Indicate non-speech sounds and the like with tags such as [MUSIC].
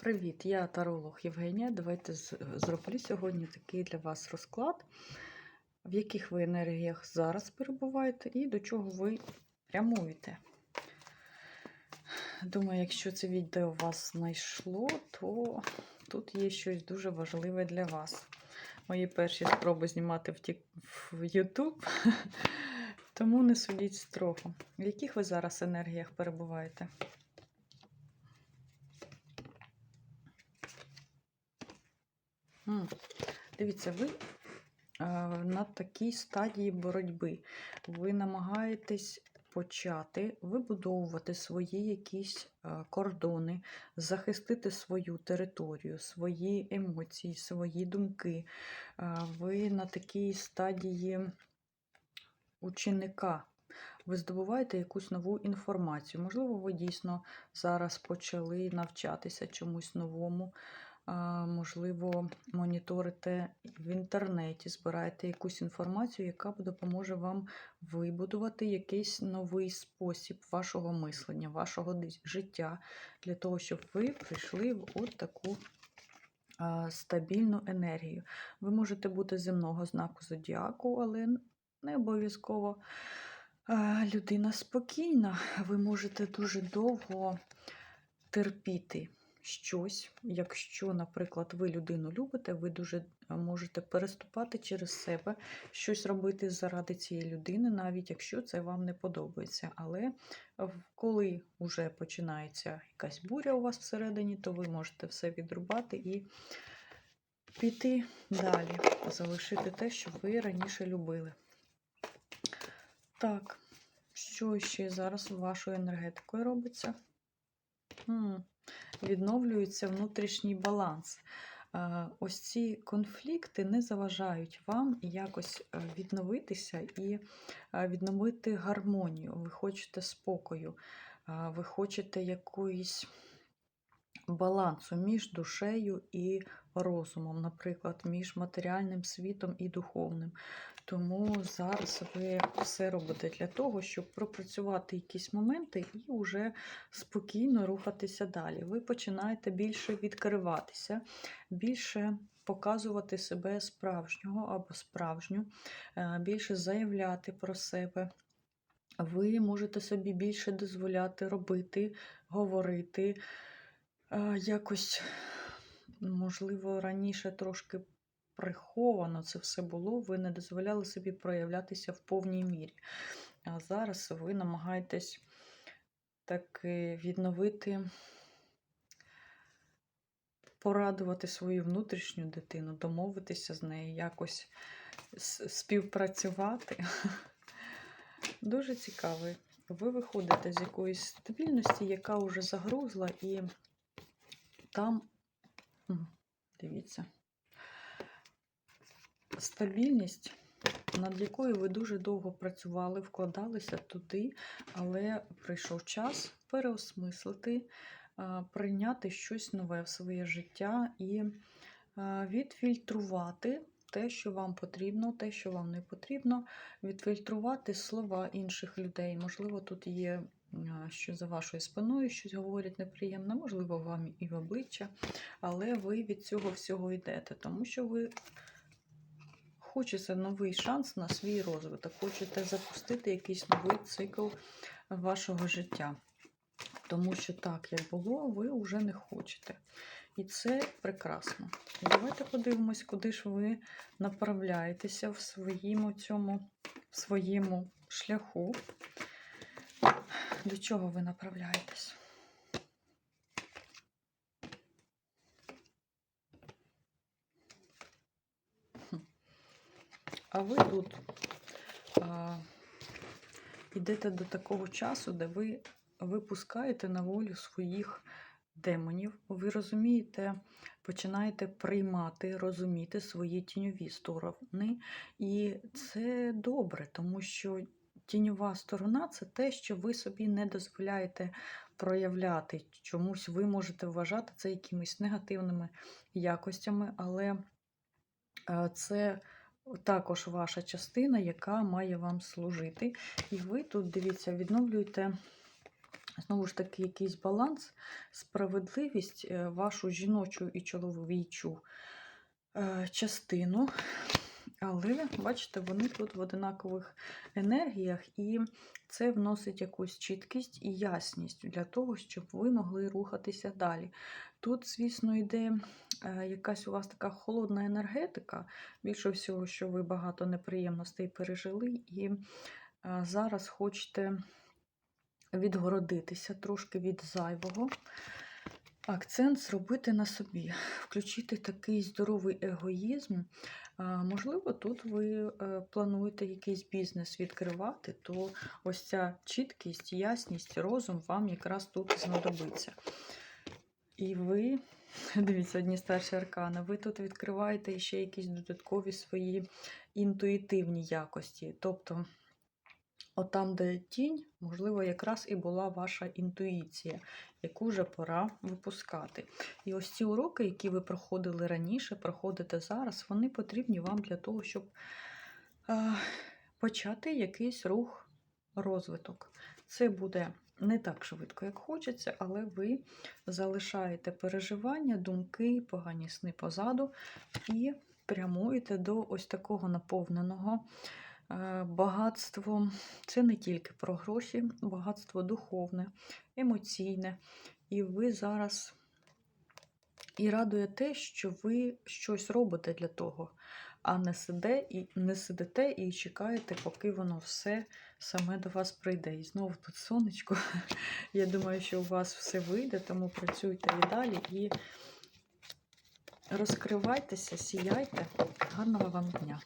Привіт, я таролог Євгенія. Давайте зроблю сьогодні такий для вас розклад, в яких ви енергіях зараз перебуваєте і до чого ви прямуєте. Думаю, якщо це відео вас знайшло, то тут є щось дуже важливе для вас. Мої перші спроби знімати в YouTube, [LAUGHS] тому не судіть строго. В яких ви зараз енергіях перебуваєте? Дивіться, ви е, на такій стадії боротьби. Ви намагаєтесь почати вибудовувати свої якісь е, кордони, захистити свою територію, свої емоції, свої думки. Е, Ви на такій стадії ученика. Ви здобуваєте якусь нову інформацію. Можливо, ви дійсно зараз почали навчатися чомусь новому. Можливо, моніторите в інтернеті, збираєте якусь інформацію, яка допоможе вам вибудувати якийсь новий спосіб вашого мислення, вашого життя, для того, щоб ви прийшли в от таку стабільну енергію. Ви можете бути земного знаку зодіаку, але не обов'язково людина спокійна. Ви можете дуже довго терпіти щось. Якщо, наприклад, ви людину любите, ви дуже е, можете переступати через себе, щось робити заради цієї людини, навіть якщо це вам не подобається. Але коли вже починається якась буря у вас всередині, то ви можете все відрубати і піти далі, залишити те, що ви раніше любили. Так, що ще зараз вашою енергетикою робиться? М, Відновлюється внутрішній баланс. Е, Ось ці конфлікти не заважають вам якось е, відновитися і е, відновити гармонію. Ви хочете спокою, ви хочете якоїсь балансу між душею і розумом, наприклад, між матеріальним світом і духовним. Тому зараз ви все робите для того, щоб пропрацювати якісь моменти і вже спокійно рухатися далі. Ви починаєте більше відкриватися, більше показувати себе справжнього або справжню, е, більше заявляти про себе. Ви можете собі більше дозволяти робити, говорити. Е, Якось, можливо, раніше трошки приховано це все було, ви не дозволяли собі проявлятися в повній мірі. А зараз ви намагаєтесь таки відновити, порадувати свою внутрішню дитину, домовитися з нею, якось співпрацювати. [LAUGHS] Дуже цікавий. Ви виходите з якоїсь стабільності, яка вже загрузла, і там, дивіться, стабільність, над якою ви дуже довго працювали, вкладалися туди, але прийшов час переосмислити, прийняти щось нове в своє життя і відфільтрувати те, що вам потрібно, те, що вам не потрібно, відфільтрувати слова інших людей. Можливо, тут є, що за вашою спиною щось говорять неприємне, можливо, вам і в обличчя, але ви від цього всього йдете, тому що ви хочеться новий шанс на свій розвиток, хочете запустити якийсь новий цикл вашого життя. Тому що так, як було, ви вже не хочете. І це прекрасно. Давайте подивимось, куди ж ви направляєтеся в своєму цьому в своєму шляху. До чого ви направляєтесь? А ви тут а, йдете до такого часу, де ви випускаєте на волю своїх демонів. Ви розумієте, починаєте приймати, розуміти свої тіньові сторони. І це добре, тому що тіньова сторона це те, що ви собі не дозволяєте проявляти. Чомусь ви можете вважати це якимись негативними якостями, але е, це також ваша частина, яка має вам служити. І ви тут, дивіться, відновлюєте знову ж таки якийсь баланс, справедливість, е, вашу жіночу і чоловічу е, частину. Але, бачите, вони тут в одинакових енергіях, і це вносить якусь чіткість і ясність для того, щоб ви могли рухатися далі. Тут, звісно, йде е, якась у вас така холодна енергетика, більше всього, що ви багато неприємностей пережили, і зараз хочете відгородитися трошки від зайвого. Акцент зробити на собі, включити такий здоровий егоїзм. Можливо, тут ви е, плануєте якийсь бізнес відкривати, то ось ця чіткість, ясність, розум вам якраз тут знадобиться. І ви, [LAUGHS] дивіться, одні старші аркани, ви тут відкриваєте ще якісь додаткові свої інтуїтивні якості. Тобто, от там, де тінь, можливо, якраз і була ваша інтуїція, яку вже пора випускати. І ось ці уроки, які ви проходили раніше, проходите зараз, вони потрібні вам для того, щоб е, почати якийсь рух, розвиток. Це буде не так швидко, як хочеться, але ви залишаєте переживання, думки, погані сни позаду і прямуєте до ось такого наповненого е, багатством. Це не тільки про гроші, багатство духовне, емоційне. І ви зараз і радує те, що ви щось робите для того, а не сиде і не сидите і чекаєте, поки воно все саме до вас прийде. І знову тут сонечко. [LAUGHS] Я думаю, що у вас все вийде, тому працюйте і далі і розкривайтеся, сіяйте. Гарного вам дня!